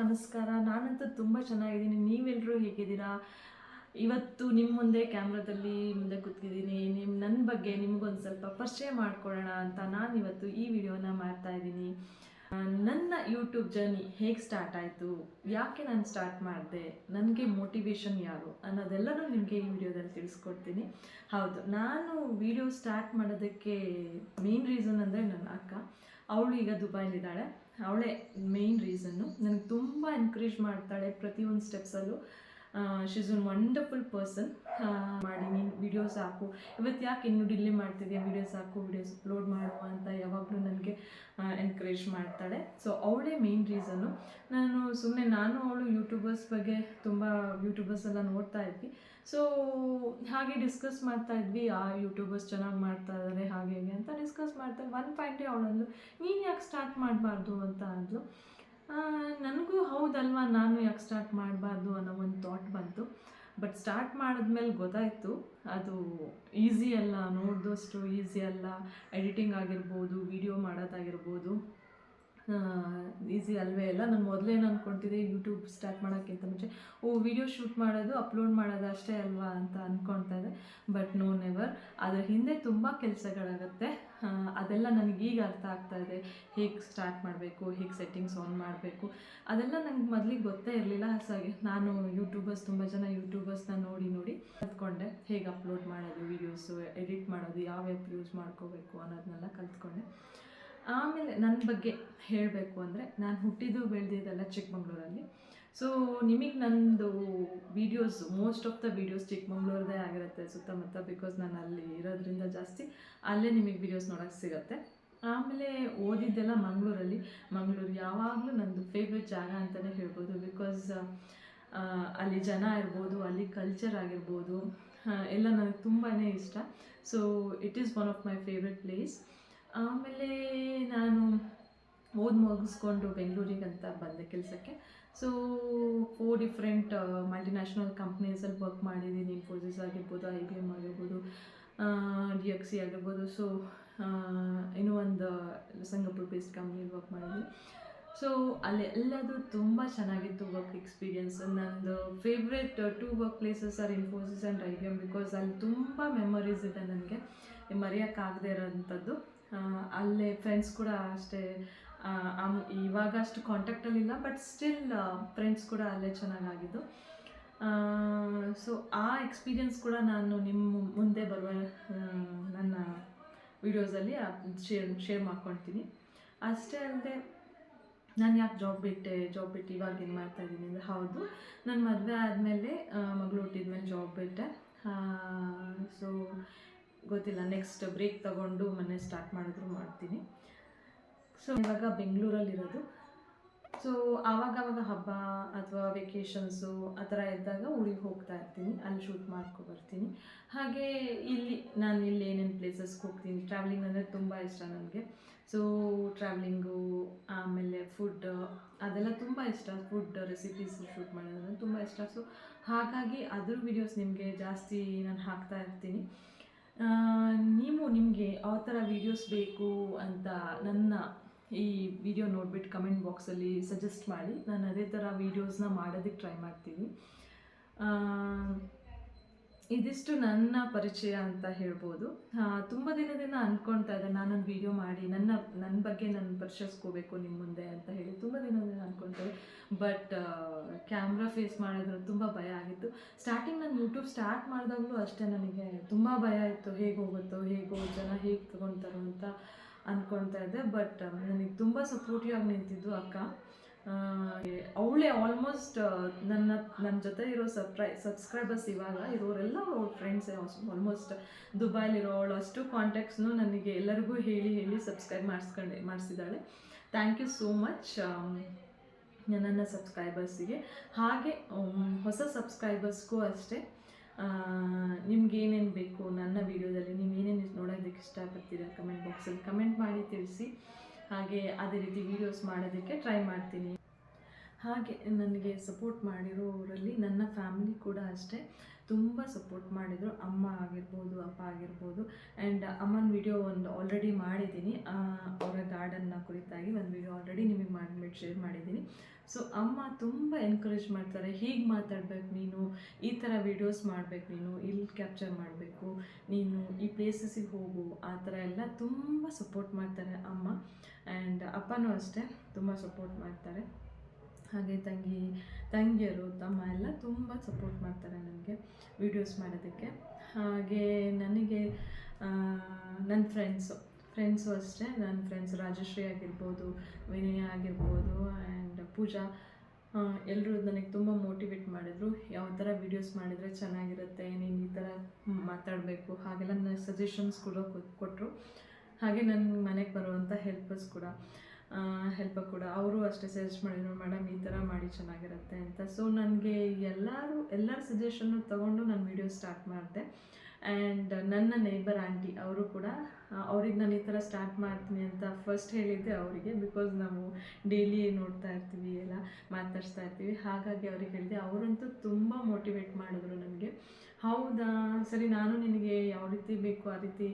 ನಮಸ್ಕಾರ. ನಾನಂತೂ ತುಂಬ ಚೆನ್ನಾಗಿದ್ದೀನಿ. ನೀವೆಲ್ಲರೂ ಹೇಗಿದ್ದೀರಾ? ಇವತ್ತು ನಿಮ್ಮ ಮುಂದೆ ಕ್ಯಾಮ್ರಾದಲ್ಲಿ ಮುಂದೆ ಕೂತಿದ್ದೀನಿ ನಿಮ್ಮ ನನ್ನ ಬಗ್ಗೆ ನಿಮಗೊಂದು ಸ್ವಲ್ಪ ಪರಿಚಯ ಮಾಡ್ಕೊಳ್ಳೋಣ ಅಂತ ನಾನು ಇವತ್ತು ಈ ವಿಡಿಯೋನ ಮಾಡ್ತಾ ಇದ್ದೀನಿ. ನನ್ನ ಯೂಟ್ಯೂಬ್ ಜರ್ನಿ ಹೇಗೆ ಸ್ಟಾರ್ಟ್ ಆಯಿತು? ಯಾಕೆ ನಾನು ಸ್ಟಾರ್ಟ್ ಮಾಡಿದೆ? ನನಗೆ ಮೋಟಿವೇಶನ್ ಯಾರು? ಅನ್ನೋದೆಲ್ಲನೂ ನಿಮಗೆ ಈ ವಿಡಿಯೋದಲ್ಲಿ ತಿಳಿಸ್ಕೊಡ್ತೀನಿ. ಹೌದು, ನಾನು ವಿಡಿಯೋ ಸ್ಟಾರ್ಟ್ ಮಾಡೋದಕ್ಕೆ ಮೇನ್ ರೀಸನ್ ಅಂದರೆ ನನ್ನ ಅಕ್ಕ. ಅವಳು ಈಗ ದುಬೈಲಿದ್ದಾಳೆ ಅವಳೇ ಮೇಯ್ನ್ ರೀಸನ್ನು ನನಗೆ ತುಂಬ ಎನ್ಕರೇಜ್ ಮಾಡ್ತಾಳೆ ಪ್ರತಿಯೊಂದು ಸ್ಟೆಪ್ಸಲ್ಲೂ ಶೀಸ್ ಒನ್ ವಂಡರ್ಫುಲ್ ಪರ್ಸನ್ ಮಾಡಿ ನೀನು ವಿಡಿಯೋಸ್ ಹಾಕು. ಇವತ್ತು ಯಾಕೆ ಇನ್ನು ಡಿಲ್ಲಿ ಮಾಡ್ತಿದ್ಯಾ? ವಿಡಿಯೋಸ್ ಹಾಕು ವಿಡಿಯೋಸ್ ಅಪ್ಲೋಡ್ ಮಾಡು ಅಂತ ಯಾವಾಗಲೂ ನನಗೆ ಎನ್ಕರೇಜ್ ಮಾಡ್ತಾಳೆ. ಸೊ ಅವಳೇ ಮೇನ್ ರೀಸನ್ನು ನಾನು ಸುಮ್ಮನೆ ನಾನು ಅವಳು ಯೂಟ್ಯೂಬರ್ಸ್ ಬಗ್ಗೆ ತುಂಬ ಯೂಟ್ಯೂಬರ್ಸ್ ಎಲ್ಲ ನೋಡ್ತಾ ಇದ್ವಿ. ಸೊ ಹಾಗೆ ಡಿಸ್ಕಸ್ ಮಾಡ್ತಾ ಇದ್ವಿ. ಆ ಯೂಟ್ಯೂಬರ್ಸ್ ಚೆನ್ನಾಗಿ ಮಾಡ್ತಾ ಇದ್ದಾರೆ ಹಾಗೆ ಹೇಗೆ ಅಂತ ಡಿಸ್ಕಸ್ ಮಾಡ್ತಾ ಒನ್ ಪಾಯಿಂಟ್ ಅವಳಂದು ನೀನು ಯಾಕೆ ಸ್ಟಾರ್ಟ್ ಮಾಡಬಾರ್ದು? ಅಂತ ಅಂದ್ಲು. ನನಗೂ ಹೌದಲ್ವಾ? ನಾನು ಯಾಕೆ ಸ್ಟಾರ್ಟ್ ಮಾಡಬಾರ್ದು ಅನ್ನೋ ಒಂದು ಥಾಟ್ ಬಂತು. ಬಟ್ ಸ್ಟಾರ್ಟ್ ಮಾಡಿದ್ಮೇಲೆ ಗೊತ್ತಾಯಿತು, ಅದು ಈಸಿ ಅಲ್ಲ, ನೋಡಿದಷ್ಟು ಈಸಿ ಅಲ್ಲ. ಎಡಿಟಿಂಗ್ ಆಗಿರ್ಬೋದು ವಿಡಿಯೋ ಮಾಡೋದಾಗಿರ್ಬೋದು. ಈಸಿ ಅಲ್ವೇ ಇಲ್ಲ ನಾನು ಮೊದಲೇನು ಅಂದ್ಕೊಳ್ತಿದ್ದೆ ಯೂಟ್ಯೂಬ್ ಸ್ಟಾರ್ಟ್ ಮಾಡೋಕ್ಕಿಂತ ಮುಂಚೆ, ಓ ವಿಡಿಯೋ ಶೂಟ್ ಮಾಡೋದು ಅಪ್ಲೋಡ್ ಮಾಡೋದು ಅಷ್ಟೇ ಅಲ್ವಾ ಅಂತ ಅಂದ್ಕೊಳ್ತಾ ಇದ್ದೆ ಬಟ್ ನೋ ನೆವರ್ ಅದರ ಹಿಂದೆ ತುಂಬ ಕೆಲಸಗಳಾಗತ್ತೆ. ಅದೆಲ್ಲ ನನಗೀಗ ಅರ್ಥ ಆಗ್ತಾ ಇದೆ. ಹೇಗೆ ಸ್ಟಾರ್ಟ್ ಮಾಡಬೇಕು, ಹೇಗೆ ಸೆಟ್ಟಿಂಗ್ಸ್ ಆನ್ ಮಾಡಬೇಕು, ಅದೆಲ್ಲ ನನಗೆ ಮೊದಲಿಗೆ ಗೊತ್ತೇ ಇರಲಿಲ್ಲ, ಹಾಗಾಗಿ ನಾನು ಯೂಟ್ಯೂಬರ್ಸ್ ತುಂಬ ಜನ ಯೂಟ್ಯೂಬರ್ಸ್ನ ನೋಡಿ ನೋಡಿ ಕಲ್ತ್ಕೊಂಡೆ. ಹೇಗೆ ಅಪ್ಲೋಡ್ ಮಾಡೋದು ವೀಡಿಯೋಸು ಎಡಿಟ್ ಮಾಡೋದು, ಯಾವ ಆ್ಯಪ್ ಯೂಸ್ ಮಾಡ್ಕೋಬೇಕು ಅನ್ನೋದನ್ನೆಲ್ಲ ಕಲ್ತ್ಕೊಂಡೆ. ಆಮೇಲೆ ನನ್ನ ಬಗ್ಗೆ ಹೇಳಬೇಕು ಅಂದರೆ ನಾನು ಹುಟ್ಟಿದ್ದು ಬೆಳೆದಿದ್ದೆಲ್ಲ ಚಿಕ್ಕಮಂಗ್ಳೂರಲ್ಲಿ. ಸೊ ನಿಮಗೆ ನಂದು videos most of the videos ಚಿಕ್ಕಮಂಗ್ಳೂರದೇ ಆಗಿರುತ್ತೆ ಸುತ್ತಮುತ್ತ ಬಿಕಾಸ್ ನಾನು ಅಲ್ಲಿ ಇರೋದ್ರಿಂದ ಜಾಸ್ತಿ ಅಲ್ಲೇ ನಿಮಗೆ ವೀಡಿಯೋಸ್ ನೋಡೋಕ್ಕೆ ಸಿಗುತ್ತೆ. ಆಮೇಲೆ ಓದಿದ್ದೆಲ್ಲ ಮಂಗಳೂರಲ್ಲಿ. ಮಂಗಳೂರು ಯಾವಾಗಲೂ ನನ್ನದು ಫೇವ್ರೆಟ್ ಜಾಗ ಅಂತಲೇ ಹೇಳ್ಬೋದು ಬಿಕಾಸ್ ಅಲ್ಲಿ ಜನ ಇರ್ಬೋದು, ಅಲ್ಲಿ ಕಲ್ಚರ್ ಆಗಿರ್ಬೋದು ಎಲ್ಲ ನನಗೆ ತುಂಬಾ ಇಷ್ಟ. So it is one of my favourite place ಆಮೇಲೆ ನಾನು ಓದಿ ಮುಗಿಸ್ಕೊಂಡು ಬೆಂಗಳೂರಿಗೆ ಅಂತ ಬಂದೆ ಕೆಲಸಕ್ಕೆ. ಸೊ ಫೋರ್ ಡಿಫ್ರೆಂಟ್ ಮಲ್ಟಿನ್ಯಾಷನಲ್ ಕಂಪ್ನೀಸಲ್ಲಿ ವರ್ಕ್ ಮಾಡಿದ್ದೀನಿ. ಇನ್ಫೋಸಿಸ್ ಆಗಿರ್ಬೋದು ಐ ಬಿ ಎಂ ಆಗಿರ್ಬೋದು ಡಿ ಎಕ್ ಸಿ ಆಗಿರ್ಬೋದು. ಸೊ ಇನ್ನೂ ಒಂದು ಸಿಂಗಪುರ್ ಬೇಸ್ಡ್ ಕಂಪ್ನಿಲಿ ವರ್ಕ್ ಮಾಡಿದ್ದೀನಿ. ಸೊ ಅಲ್ಲೆಲ್ಲದು ತುಂಬ ಚೆನ್ನಾಗಿತ್ತು ವರ್ಕ್ ಎಕ್ಸ್ಪೀರಿಯನ್ಸ್ ನಂದು favourite two work places are Infosys and I B M because ಅಲ್ಲಿ ತುಂಬ ಮೆಮೊರೀಸ್ ಇದೆ ನನಗೆ. ಮರೆಯೋಕ್ಕಾಗದೇ ಇರೋಂಥದ್ದು. ಅಲ್ಲೇ ಫ್ರೆಂಡ್ಸ್ ಕೂಡ ಅಷ್ಟೇ ಇವಾಗ ಅಷ್ಟು ಕಾಂಟ್ಯಾಕ್ಟಲ್ಲಿಲ್ಲ ಬಟ್ ಸ್ಟಿಲ್ ಫ್ರೆಂಡ್ಸ್ ಕೂಡ ಅಲ್ಲೇ ಚೆನ್ನಾಗಾಗಿದ್ದು. ಸೊ ಆ ಎಕ್ಸ್ಪೀರಿಯನ್ಸ್ ಕೂಡ ನಾನು ನಿಮ್ಮ ಮುಂದೆ ಬರುವ ನನ್ನ ವಿಡಿಯೋಸಲ್ಲಿ ಶೇರ್ ಶೇರ್ ಮಾಡ್ಕೊಳ್ತೀನಿ. ಅಷ್ಟೇ ಅಲ್ಲದೆ ನಾನು ಯಾಕೆ ಜಾಬ್ ಬಿಟ್ಟೆ ಜಾಬ್ ಬಿಟ್ಟು ಇವಾಗ ಏನು ಮಾಡ್ತಾ ಇದ್ದೀನಿ ಅಂದರೆ ಹೌದು ನನ್ನ ಮದುವೆ ಆದಮೇಲೆ ಮಗಳು ಹುಟ್ಟಿದ್ಮೇಲೆ ಜಾಬ್ ಬಿಟ್ಟೆ ಸೊ ಗೊತ್ತಿಲ್ಲ ನೆಕ್ಸ್ಟ್ ಬ್ರೇಕ್ ತಗೊಂಡು ಮನೆ ಸ್ಟಾರ್ಟ್ ಮಾಡಿದ್ರು ಮಾಡ್ತೀನಿ. ಸೊ ಇವಾಗ ಬೆಂಗಳೂರಲ್ಲಿರೋದು. ಸೊ ಆವಾಗವಾಗ ಹಬ್ಬ ಅಥವಾ ವೆಕೇಷನ್ಸು ಆ ಥರ ಇದ್ದಾಗ ಊರಿಗೆ ಹೋಗ್ತಾ ಇರ್ತೀನಿ, ಅಲ್ಲಿ ಶೂಟ್ ಮಾಡ್ಕೊ ಬರ್ತೀನಿ. ಹಾಗೆ ಇಲ್ಲಿ, ನಾನು ಇಲ್ಲಿ ಏನೇನು ಪ್ಲೇಸಸ್ಗೆ ಹೋಗ್ತೀನಿ ಟ್ರಾವೆಲಿಂಗ್ ಅಂದರೆ ತುಂಬ ಇಷ್ಟ ನನಗೆ. ಸೊ ಟ್ರಾವೆಲಿಂಗು ಆಮೇಲೆ ಫುಡ್ ಅದೆಲ್ಲ ತುಂಬ ಇಷ್ಟ. ಫುಡ್ ರೆಸಿಪೀಸ್ ಶೂಟ್ ಮಾಡೋದಂದ್ರೆ ತುಂಬ ಇಷ್ಟ. ಸೊ ಹಾಗಾಗಿ ಅದ್ರ ವಿಡಿಯೋಸ್ ನಿಮಗೆ ಜಾಸ್ತಿ ನಾನು ಹಾಕ್ತಾ ಇರ್ತೀನಿ. ನೀವು ನಿಮಗೆ ಯಾವ ಥರ ವೀಡಿಯೋಸ್ ಬೇಕು ಅಂತ ನನ್ನ ಈ ವಿಡಿಯೋ ನೋಡ್ಬಿಟ್ಟು ಕಮೆಂಟ್ ಬಾಕ್ಸಲ್ಲಿ ಸಜೆಸ್ಟ್ ಮಾಡಿ. ನಾನು ಅದೇ ಥರ ವೀಡಿಯೋಸ್ನ ಮಾಡೋದಕ್ಕೆ ಟ್ರೈ ಮಾಡ್ತೀನಿ. ಇದಿಷ್ಟು ನನ್ನ ಪರಿಚಯ ಅಂತ ಹೇಳ್ಬೋದು. ತುಂಬ ದಿನದಿಂದ ಅಂದ್ಕೊಳ್ತಾ ಇದ್ದೆ. ನಾನೊಂದು ವಿಡಿಯೋ ಮಾಡಿ, ನನ್ನ ನನ್ನ ಬಗ್ಗೆ ನಾನು ಪರಿಚಯಿಸ್ಕೋಬೇಕು ನಿಮ್ಮ ಮುಂದೆ ಅಂತ ಹೇಳಿ ತುಂಬ ದಿನದಿಂದ ಅಂದ್ಕೊಳ್ತಾ ಬಟ್ ಕ್ಯಾಮ್ರಾ ಫೇಸ್ ಮಾಡಿದ್ರೆ ತುಂಬ ಭಯ ಆಗಿತ್ತು. ಸ್ಟಾರ್ಟಿಂಗ್ ನಾನು ಯೂಟ್ಯೂಬ್ ಸ್ಟಾರ್ಟ್ ಮಾಡಿದಾಗಲೂ ಅಷ್ಟೇ ನನಗೆ ತುಂಬ ಭಯ ಇತ್ತು. ಹೇಗೆ ಹೋಗುತ್ತೋ, ಹೇಗೋ ಜನ ಹೇಗೆ ತೊಗೊಳ್ತಾರೋ ಅಂತ ಅಂದ್ಕೊಳ್ತಾ ಇದ್ದೆ. ಬಟ್ ನನಗೆ ತುಂಬ ಸಪೋರ್ಟಿವ್ ಆಗಿ ನಿಂತಿದ್ದು ಅಕ್ಕ. ಅವಳೇ ಆಲ್ಮೋಸ್ಟ್ ನನ್ನ ನನ್ನ ಜೊತೆ ಇರೋ ಸಬ್ಸ್ಕ್ರೈ ಸಬ್ಸ್ಕ್ರೈಬರ್ಸ್ ಇವಾಗ ಇರೋರೆಲ್ಲ ಅವ್ರ ಫ್ರೆಂಡ್ಸೇ ಆಲ್ಮೋಸ್ಟ್ ದುಬೈಲಿರೋಳು ಅಷ್ಟು ಕಾಂಟ್ಯಾಕ್ಟ್ಸ್ನು ನನಗೆ ಎಲ್ಲರಿಗೂ ಹೇಳಿ ಹೇಳಿ ಸಬ್ಸ್ಕ್ರೈಬ್ ಮಾಡಿಸ್ಕೊಂಡೆ, ಮಾಡಿಸಿದ್ದಾಳೆ. ಥ್ಯಾಂಕ್ ಯು ಸೋ ಮಚ್ ನನ್ನ ಸಬ್ಸ್ಕ್ರೈಬರ್ಸಿಗೆ ಹಾಗೆ ಹೊಸ ಸಬ್ಸ್ಕ್ರೈಬರ್ಸ್ಗೂ ಅಷ್ಟೇ. ನಿಮ್ಗೆ ಏನೇನು ಬೇಕು ನನ್ನ ವೀಡಿಯೋದಲ್ಲಿ ನೀವು ಏನೇನು ನೋಡೋದಕ್ಕೆ ಇಷ್ಟಪಡ್ತೀರಾ? ಕಮೆಂಟ್ ಬಾಕ್ಸಲ್ಲಿ ಕಮೆಂಟ್ ಮಾಡಿ ತಿಳಿಸಿ. ಹಾಗೆ ಅದೇ ರೀತಿ ವೀಡಿಯೋಸ್ ಮಾಡೋದಕ್ಕೆ ಟ್ರೈ ಮಾಡ್ತೀನಿ. ಹಾಗೆ ನನಗೆ ಸಪೋರ್ಟ್ ಮಾಡಿರೋರಲ್ಲಿ ನನ್ನ ಫ್ಯಾಮಿಲಿ ಕೂಡ ಅಷ್ಟೇ. ತುಂಬ ಸಪೋರ್ಟ್ ಮಾಡಿದರು. ಅಮ್ಮ ಆಗಿರ್ಬೋದು, ಅಪ್ಪ ಆಗಿರ್ಬೋದು. ಆ್ಯಂಡ್ ಅಮ್ಮನ ವಿಡಿಯೋ ಒಂದು ಆಲ್ರೆಡಿ ಮಾಡಿದ್ದೀನಿ. ಅವರ ಗಾರ್ಡನ್ನ ಕುರಿತಾಗಿ ಒಂದು ವಿಡಿಯೋ ಆಲ್ರೆಡಿ ನಿಮಗೆ ಮಾಡಿಬಿಟ್ಟು ಶೇರ್ ಮಾಡಿದ್ದೀನಿ. ಸೊ ಅಮ್ಮ ತುಂಬ ಎನ್ಕರೇಜ್ ಮಾಡ್ತಾರೆ. ಹೀಗೆ ಮಾತಾಡ್ಬೇಕು ನೀನು. ಈ ಥರ ವೀಡಿಯೋಸ್ ಮಾಡಬೇಕು ನೀನು. ಇಲ್ಲಿ ಕ್ಯಾಪ್ಚರ್ ಮಾಡಬೇಕು. ನೀನು ಈ ಪ್ಲೇಸಸ್ಸಿಗೆ ಹೋಗು. ಆ ಥರ ಎಲ್ಲ ತುಂಬ ಸಪೋರ್ಟ್ ಮಾಡ್ತಾರೆ ಅಮ್ಮ. ಆ್ಯಂಡ್ ಅಪ್ಪನೂ ಅಷ್ಟೇ. ತುಂಬ ಸಪೋರ್ಟ್ ಮಾಡ್ತಾರೆ. ಹಾಗೆ ತಂಗಿ, ತಂಗಿಯರು, ತಮ್ಮ ಎಲ್ಲ ತುಂಬ ಸಪೋರ್ಟ್ ಮಾಡ್ತಾರೆ ನನಗೆ ವೀಡಿಯೋಸ್ ಮಾಡೋದಕ್ಕೆ. ಹಾಗೆ ನನಗೆ ನನ್ನ ಫ್ರೆಂಡ್ಸು ಫ್ರೆಂಡ್ಸು ಅಷ್ಟೇ. ನನ್ನ ಫ್ರೆಂಡ್ಸ್ ರಾಜಶ್ರೀ ಆಗಿರ್ಬೋದು, ವಿನಯ ಆಗಿರ್ಬೋದು ಆ್ಯಂಡ್ ಪೂಜಾ. ಎಲ್ಲರೂ ನನಗೆ ತುಂಬ ಮೋಟಿವೇಟ್ ಮಾಡಿದರು. ಯಾವ ಥರ ವೀಡಿಯೋಸ್ ಮಾಡಿದರೆ ಚೆನ್ನಾಗಿರುತ್ತೆ, ನೀನು ಈ ಥರ ಮಾತಾಡಬೇಕು, ಹಾಗೆಲ್ಲ ನನ್ನ ಸಜೆಷನ್ಸ್ ಕೂಡ ಕೊಟ್ಟರು ಹಾಗೆ ನನ್ನ ಮನೆಗೆ ಬರುವಂಥ ಹೆಲ್ಪರ್ಸ್ ಕೂಡ. ಹೆಲ್ಪ್ ಕೂಡ. ಅವರು ಅಷ್ಟೇ ಸಜೆಸ್ಟ್ ಮಾಡಿದ್ರು, ಮೇಡಮ್, ಈ ಥರ ಮಾಡಿ ಚೆನ್ನಾಗಿರುತ್ತೆ ಅಂತ. ಸೊ ನನಗೆ ಎಲ್ಲರೂ, ಎಲ್ಲರ ಸಜೆಷನ್ನು ತೊಗೊಂಡು ನಾನು ವೀಡಿಯೋ ಸ್ಟಾರ್ಟ್ ಮಾಡಿದೆ. ಆ್ಯಂಡ್ ನನ್ನ ನೇಬರ್ ಆಂಟಿ ಅವರು ಕೂಡ ಅವ್ರಿಗೆ ನಾನು ಈ ಥರ ಸ್ಟಾರ್ಟ್ ಮಾಡ್ತೀನಿ ಅಂತ ಫಸ್ಟ್ ಹೇಳಿದ್ದೆ ಅವರಿಗೆ ಬಿಕಾಸ್ ನಾವು ಡೈಲಿ ನೋಡ್ತಾ ಇರ್ತೀವಿ, ಎಲ್ಲ ಮಾತಾಡ್ಸ್ತಾ ಇರ್ತೀವಿ. ಹಾಗಾಗಿ ಅವ್ರಿಗೆ ಹೇಳಿದೆ. ಅವರಂತೂ ತುಂಬ ಮೋಟಿವೇಟ್ ಮಾಡಿದ್ರು ನನಗೆ. ಹೌದಾ? ಸರಿ, ನಾನು ನಿನಗೆ ಯಾವ ರೀತಿ ಬೇಕು ಆ ರೀತಿ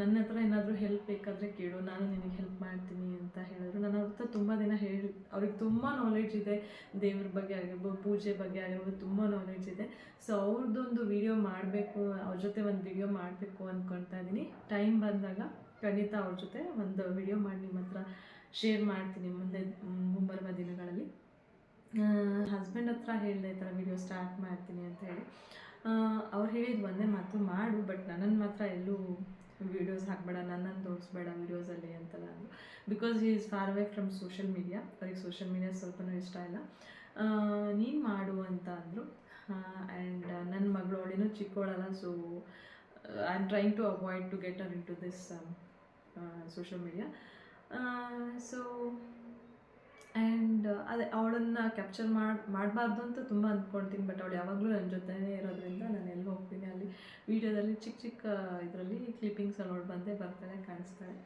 ನನ್ನ ಹತ್ರ ಏನಾದರೂ ಹೆಲ್ಪ್ ಬೇಕಾದರೆ ಕೇಳು, ನಾನು ನಿನಗೆ ಹೆಲ್ಪ್ ಮಾಡ್ತೀನಿ ಅಂತ ಹೇಳಿದ್ರು. ನಾನು ಅವ್ರ ಹತ್ರ ತುಂಬ ದಿನ ಹೇಳಿ, ಅವ್ರಿಗೆ ತುಂಬ ನಾಲೆಡ್ಜ್ ಇದೆ, ದೇವ್ರ ಬಗ್ಗೆ ಆಗಿರ್ಬೋದು, ಪೂಜೆ ಬಗ್ಗೆ ಆಗಿರ್ಬೋದು, ತುಂಬ ನಾಲೆಡ್ಜ್ ಇದೆ. ಸೊ ಅವ್ರದ್ದೊಂದು ವಿಡಿಯೋ ಮಾಡಬೇಕು, ಅವ್ರ ಜೊತೆ ಒಂದು ವಿಡಿಯೋ ಮಾಡಬೇಕು ಅಂದ್ಕೊಳ್ತಾ ಇದ್ದೀನಿ. ಟೈಮ್ ಬಂದಾಗ ಖಂಡಿತ ಅವ್ರ ಜೊತೆ ಒಂದು ವಿಡಿಯೋ ಮಾಡಿ ನಿಮ್ಮ ಹತ್ರ ಶೇರ್ ಮಾಡ್ತೀನಿ ಮುಂದೆ, ಮುಂಬರುವ ದಿನಗಳಲ್ಲಿ. ಹಸ್ಬೆಂಡ್ ಹತ್ರ ಹೇಳಿದೆ ಈ ಥರ ವಿಡಿಯೋ ಸ್ಟಾರ್ಟ್ ಮಾಡ್ತೀನಿ ಅಂತ ಹೇಳಿ. ಅವ್ರು ಹೇಳಿದ್ದು ಒಂದೇ ಮಾತು, ಮಾಡು ಬಟ್ ನನ್ನನ್ನು ಮಾತ್ರ ಎಲ್ಲೂ ವೀಡಿಯೋಸ್ ಹಾಕಬೇಡ ನನ್ನನ್ನು ತೋರಿಸ್ಬೇಡ ವೀಡಿಯೋಸಲ್ಲಿ ಅಂತೆಲ್ಲ ಅಂದರು ಬಿಕಾಸ್ ಈ is far away from social media ಅವ್ರಿಗೆ ಸೋಷಿಯಲ್ ಮೀಡಿಯಾ ಸ್ವಲ್ಪನೂ ಇಷ್ಟ ಇಲ್ಲ. ನೀನು ಮಾಡು ಅಂತ ಅಂದರು ಆ್ಯಂಡ್ ನನ್ನ ಮಗಳು, ಅವಳೇನೂ ಚಿಕ್ಕವಳಲ್ಲ so I am trying to avoid to get uh into this social media so and ಅದೇ ಅವಳನ್ನು ಕ್ಯಾಪ್ಚರ್ ಮಾಡಿ ಮಾಡಬಾರ್ದು ಅಂತ ತುಂಬ ಅಂದ್ಕೊಳ್ತೀನಿ ಬಟ್ ಅವಳು ಯಾವಾಗಲೂ ನನ್ನ ಜೊತೆನೇ ಇರೋದ್ರಿಂದ ನಾನು ಎಲ್ಲಿ ಹೋಗ್ತೀನಿ. ಅಲ್ಲಿ ವೀಡಿಯೋದಲ್ಲಿ ಚಿಕ್ಕ ಚಿಕ್ಕ ಇದರಲ್ಲಿ ಕ್ಲಿಪ್ಪಿಂಗ್ಸ್ ಅವಳು ಬಂದೇ ಬರ್ತಾಳೆ ಕಾಣಿಸ್ತಾಳೆ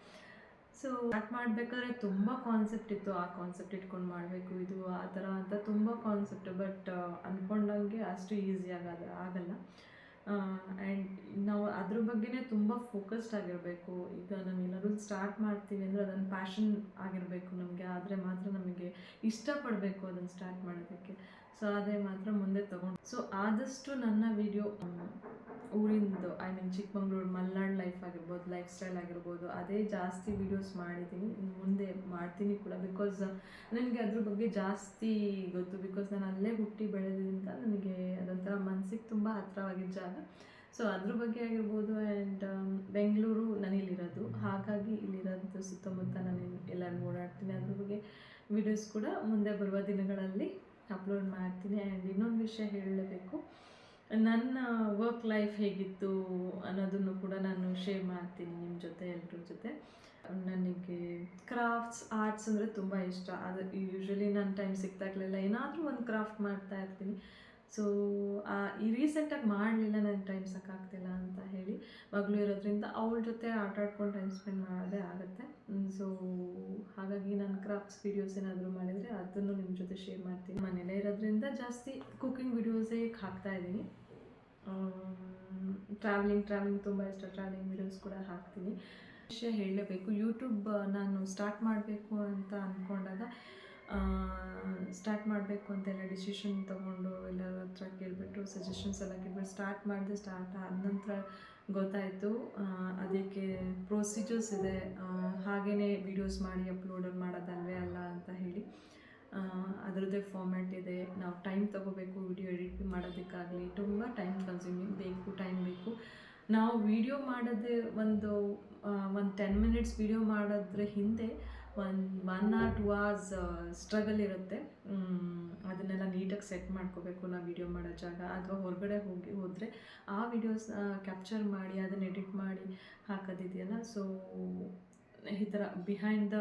ಸೊ ಸ್ಟಾರ್ಟ್ ಮಾಡಬೇಕಾದ್ರೆ ತುಂಬ ಕಾನ್ಸೆಪ್ಟ್ ಇತ್ತು. ಆ ಕಾನ್ಸೆಪ್ಟ್ ಇಟ್ಕೊಂಡು ಮಾಡಬೇಕು, ಇದು ಆ ಥರ ಅಂತ ತುಂಬ ಕಾನ್ಸೆಪ್ಟ್ ಬಟ್ ಅಂದ್ಕೊಂಡಂಗೆ ಅಷ್ಟು ಈಸಿ ಆಗಲ್ಲ ಆಗಲ್ಲ. ಆ್ಯಂಡ್ ನಾವು ಅದ್ರ ಬಗ್ಗೆನೇ ತುಂಬ ಫೋಕಸ್ಡ್ ಆಗಿರಬೇಕು. ಈಗ ನಾವು ಏನಾದರೂ ಸ್ಟಾರ್ಟ್ ಮಾಡ್ತೀವಿ ಅಂದರೆ ಅದನ್ನು ಪ್ಯಾಷನ್ ಆಗಿರಬೇಕು ನಮಗೆ. ಆದರೆ ಮಾತ್ರ ನಮಗೆ ಇಷ್ಟಪಡಬೇಕು ಅದನ್ನು ಸ್ಟಾರ್ಟ್ ಮಾಡೋದಕ್ಕೆ. ಸೊ ಅದೇ ಮಾತ್ರ ಮುಂದೆ ತಗೊಂಡು. ಸೊ ಆದಷ್ಟು ನನ್ನ video ಊರಿಂದು I mean Chikmagalur, Malnad life ಆಗಿರ್ಬೋದು ಲೈಫ್ ಸ್ಟೈಲ್ ಆಗಿರ್ಬೋದು, ಅದೇ ಜಾಸ್ತಿ ವಿಡಿಯೋಸ್ ಮಾಡಿದ್ದೀನಿ ಮುಂದೆ ಮಾಡ್ತೀನಿ ಕೂಡ ಬಿಕಾಸ್ ನನಗೆ ಅದ್ರ ಬಗ್ಗೆ ಜಾಸ್ತಿ ಗೊತ್ತು. ಬಿಕಾಸ್ ನಾನು ಅಲ್ಲೇ ಹುಟ್ಟಿ ಬೆಳೆದ್ರಿಂದ ನನಗೆ ಅದೊಂಥರ ಮನಸ್ಸಿಗೆ ತುಂಬ ಹತ್ತಿರವಾಗಿದ್ದ ಜಾಗ. ಸೊ ಅದ್ರ ಬಗ್ಗೆ ಆಗಿರ್ಬೋದು ಆ್ಯಂಡ್ ಬೆಂಗಳೂರು ನನಗಿಲ್ಲಿರೋದು ಹಾಗಾಗಿ ಇಲ್ಲಿರೋದು ಸುತ್ತಮುತ್ತ ನಾನು ಎಲ್ಲರೂ ಓಡಾಡ್ತೀನಿ. ಅದ್ರ ಬಗ್ಗೆ ವಿಡಿಯೋಸ್ ಕೂಡ ಮುಂದೆ ಬರುವ ದಿನಗಳಲ್ಲಿ ಅಪ್ಲೋಡ್ ಮಾಡ್ತೀನಿ ಆ್ಯಂಡ್ ಇನ್ನೊಂದು ವಿಷಯ ಹೇಳಬೇಕು ನನ್ನ ವರ್ಕ್ ಲೈಫ್ ಹೇಗಿತ್ತು ಅನ್ನೋದನ್ನು ಕೂಡ ನಾನು ಶೇರ್ ಮಾಡ್ತೀನಿ ನಿಮ್ಮ ಜೊತೆ ಎಲ್ಲರ ಜೊತೆ. ನನಗೆ ಕ್ರಾಫ್ಟ್ಸ್ ಆರ್ಟ್ಸ್ ಅಂದರೆ ತುಂಬ ಇಷ್ಟ. ಅದು ಯೂಶ್ವಲಿ ನನ್ನ ಟೈಮ್ ಸಿಕ್ತಾಗಲೆಲ್ಲ ಏನಾದರೂ ಒಂದು ಕ್ರಾಫ್ಟ್ ಮಾಡ್ತಾ ಇರ್ತೀನಿ. ಸೊ ಈ ರೀಸೆಂಟಾಗಿ ಮಾಡಲಿಲ್ಲ ನನಗೆ ಟೈಮ್ ಸಾಕಾಗ್ತಿಲ್ಲ ಅಂತ ಹೇಳಿ ಮಗಳು ಇರೋದ್ರಿಂದ ಅವಳ ಜೊತೆ ಆಟ ಆಡ್ಕೊಂಡು ಟೈಮ್ ಸ್ಪೆಂಡ್ ಮಾಡೋದೇ ಆಗುತ್ತೆ. ಸೊ ಹಾಗಾಗಿ ನಾನು ಕ್ರಾಫ್ಟ್ಸ್ ವೀಡಿಯೋಸ್ ಏನಾದರೂ ಮಾಡಿದರೆ ಅದನ್ನು ನಿಮ್ಮ ಜೊತೆ ಶೇರ್ ಮಾಡ್ತೀನಿ. ಮನೇಲೇ ಇರೋದ್ರಿಂದ ಜಾಸ್ತಿ ಕುಕಿಂಗ್ ವೀಡಿಯೋಸೇ ಹಾಕ್ತಾ ಇದ್ದೀನಿ. ಟ್ರಾವೆಲಿಂಗ್ ಟ್ರಾವೆಲಿಂಗ್ ತುಂಬ ಇಷ್ಟ. ಟ್ರಾವೆಲಿಂಗ್ ವೀಡಿಯೋಸ್ ಕೂಡ ಹಾಕ್ತೀನಿ. ವಿಷಯ ಹೇಳಲೇಬೇಕು. ಯೂಟ್ಯೂಬ್ ನಾನು ಸ್ಟಾರ್ಟ್ ಮಾಡಬೇಕು ಅಂತ ಅಂದ್ಕೊಂಡಾಗ ಸ್ಟಾರ್ಟ್ ಮಾಡಬೇಕು ಅಂತೆಲ್ಲ ಡಿಸಿಷನ್ ತೊಗೊಂಡು ಎಲ್ಲರ ಹತ್ರ ಕೇಳಿಬಿಟ್ಟು ಸಜೆಷನ್ಸ್ ಎಲ್ಲ ಕೇಳ್ಬಿಟ್ಟು ಸ್ಟಾರ್ಟ್ ಮಾಡಿದೆ ಸ್ಟಾರ್ಟ್ ಆದ ನಂತರ ಗೊತ್ತಾಯಿತು. ಅದಕ್ಕೆ ಪ್ರೊಸೀಜರ್ಸ್ ಇದೆ. ಹಾಗೆಯೇ ವೀಡಿಯೋಸ್ ಮಾಡಿ ಅಪ್ಲೋಡ್ ಮಾಡೋದಲ್ವೇ ಅಲ್ಲ ಅಂತ ಹೇಳಿ. ಅದರದ್ದೇ ಫಾರ್ಮ್ಯಾಟ್ ಇದೆ. ನಾವು ಟೈಮ್ ತೊಗೋಬೇಕು ವಿಡಿಯೋ ಎಡಿಟ್ ಮಾಡೋದಕ್ಕಾಗಲಿ. ತುಂಬ ಟೈಮ್ ಕನ್ಸ್ಯೂಮಿಂಗ್ ಬೇಕು ಟೈಮ್ ಬೇಕು. ನಾವು ವಿಡಿಯೋ ಮಾಡೋದೇ ಒಂದು ಒಂದು ಟೆನ್ ಮಿನಿಟ್ಸ್ ವಿಡಿಯೋ ಮಾಡೋದ್ರ ಹಿಂದೆ ಒಂದು one or two hours struggle ಇರುತ್ತೆ. ಅದನ್ನೆಲ್ಲ ನೀಟಾಗಿ ಸೆಟ್ ಮಾಡ್ಕೋಬೇಕು ನಾವು ವಿಡಿಯೋ ಮಾಡೋ ಜಾಗ. ಅಥವಾ ಹೊರಗಡೆ ಹೋಗಿ ಹೋದರೆ ಆ ವಿಡಿಯೋಸ್ ಕ್ಯಾಪ್ಚರ್ ಮಾಡಿ, ಅದನ್ನು ಎಡಿಟ್ ಮಾಡಿ ಹಾಕೋದಿದೆಯಲ್ಲ ಸೊ ಈ ಥರ behind the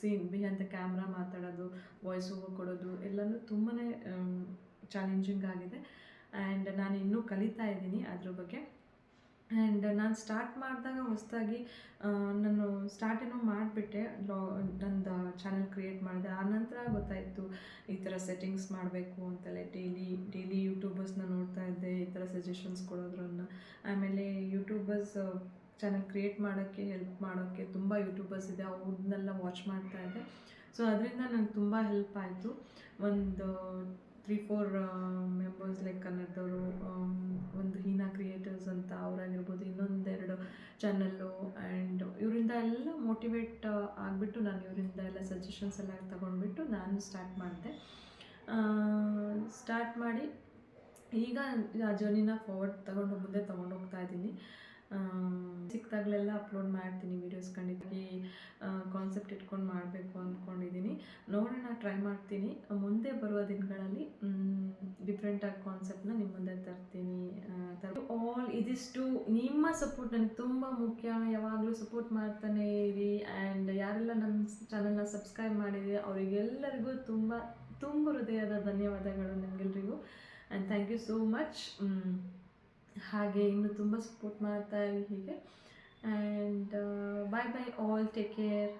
scene behind the camera ಮಾತಾಡೋದು ವಾಯ್ಸ್ ಓವರ್ ಕೊಡೋದು, ಎಲ್ಲನೂ ತುಂಬಾ ಚಾಲೆಂಜಿಂಗ್ ಆಗಿದೆ. ಆ್ಯಂಡ್ ನಾನು ಇನ್ನೂ ಕಲಿತಾ ಇದ್ದೀನಿ ಅದ್ರ ಬಗ್ಗೆ. ಆ್ಯಂಡ್ ನಾನು ಸ್ಟಾರ್ಟ್ ಮಾಡಿದಾಗ ಹೊಸದಾಗಿ ನಾನು ಸ್ಟಾರ್ಟ್ ಏನೋ ಮಾಡಿಬಿಟ್ಟೆ, ಲಾ, ನಂದು ಚಾನಲ್ ಕ್ರಿಯೇಟ್ ಮಾಡಿದೆ. ಆನಂತರ ಗೊತ್ತಾಯಿತು, ಈ ಥರ ಸೆಟ್ಟಿಂಗ್ಸ್ ಮಾಡಬೇಕು ಅಂತೆಲ್ಲ ಡೈಲಿ ಡೈಲಿ ಯೂಟ್ಯೂಬರ್ಸ್ನ ನೋಡ್ತಾ ಇದ್ದೆ, ಈ ಥರ ಸಜೆಷನ್ಸ್ ಕೊಡೋದ್ರನ್ನ. ಆಮೇಲೆ ಯೂಟ್ಯೂಬರ್ಸ್ ಚಾನಲ್ ಕ್ರಿಯೇಟ್ ಮಾಡೋಕ್ಕೆ ಹೆಲ್ಪ್ ಮಾಡೋಕ್ಕೆ ತುಂಬ ಯೂಟ್ಯೂಬರ್ಸ್ ಇದೆ. ಅವ್ರನ್ನೆಲ್ಲ ವಾಚ್ ಮಾಡ್ತಾ ಇದ್ದೆ. ಸೊ ಅದರಿಂದ ನಂಗೆ ತುಂಬ ಹೆಲ್ಪ್ ಆಯಿತು. ಒಂದು ತ್ರೀ ಫೋರ್ ಮೆಂಬರ್ಸ್ ಲೈಕ್ ಕನ್ನಡದವರು ಒಂದು ಹೀನಾ ಕ್ರಿಯೇಟರ್ಸ್ ಅಂತ ಅವರಾಗಿರ್ಬೋದು ಇನ್ನೊಂದೆರಡು ಚಾನಲ್ಲು ಆ್ಯಂಡ್ ಇವರಿಂದ ಎಲ್ಲ ಮೋಟಿವೇಟ್ ಆಗಿಬಿಟ್ಟು ನಾನು ಇವರಿಂದ ಎಲ್ಲ ಸಜೆಷನ್ಸ್ ಎಲ್ಲ ತಗೊಂಡ್ಬಿಟ್ಟು ನಾನು ಸ್ಟಾರ್ಟ್ ಮಾಡಿದೆ. ಸ್ಟಾರ್ಟ್ ಮಾಡಿ ಈಗ ಆ ಜರ್ನಿನ ಫಾರ್ವರ್ಡ್ ತಗೊಂಡು ಮುಂದೆ ತೊಗೊಂಡು ಹೋಗ್ತಾ ಇದ್ದೀನಿ. ಸಿಕ್ತಾಗಲೆಲ್ಲ ಅಪ್ಲೋಡ್ ಮಾಡ್ತೀನಿ ವೀಡಿಯೋಸ್ ಖಂಡಿತವಾಗಿ ಕಾನ್ಸೆಪ್ಟ್ ಇಟ್ಕೊಂಡು ಮಾಡಬೇಕು ಅಂದ್ಕೊಂಡಿದ್ದೀನಿ ನೋಡೋಣ ಟ್ರೈ ಮಾಡ್ತೀನಿ. ಮುಂದೆ ಬರುವ ದಿನಗಳಲ್ಲಿ ಡಿಫ್ರೆಂಟಾಗಿ ಕಾನ್ಸೆಪ್ಟ್ನ ನಿಮ್ಮ ಮುಂದೆ ತರ್ತೀನಿ ಆಲ್ ಇದಿಷ್ಟು ನಿಮ್ಮ ಸಪೋರ್ಟ್ ನನಗೆ ತುಂಬ ಮುಖ್ಯ. ಯಾವಾಗಲೂ ಸಪೋರ್ಟ್ ಮಾಡ್ತಾನೆ ಇರಿ. ಆ್ಯಂಡ್ ಯಾರೆಲ್ಲ ನನ್ನ ಚಾನಲ್ನ ಸಬ್ಸ್ಕ್ರೈಬ್ ಮಾಡಿದೆ ಅವರಿಗೆಲ್ಲರಿಗೂ ತುಂಬ ತುಂಬ ಹೃದಯದ ಧನ್ಯವಾದಗಳು ನಿಮಗೆಲ್ರಿಗೂ and thank you so much ಹಾಗೆ ಇನ್ನು ತುಂಬ ಸಪೋರ್ಟ್ ಮಾಡ್ತಾ ಇರಿ ಹೀಗೆ. And bye bye all take care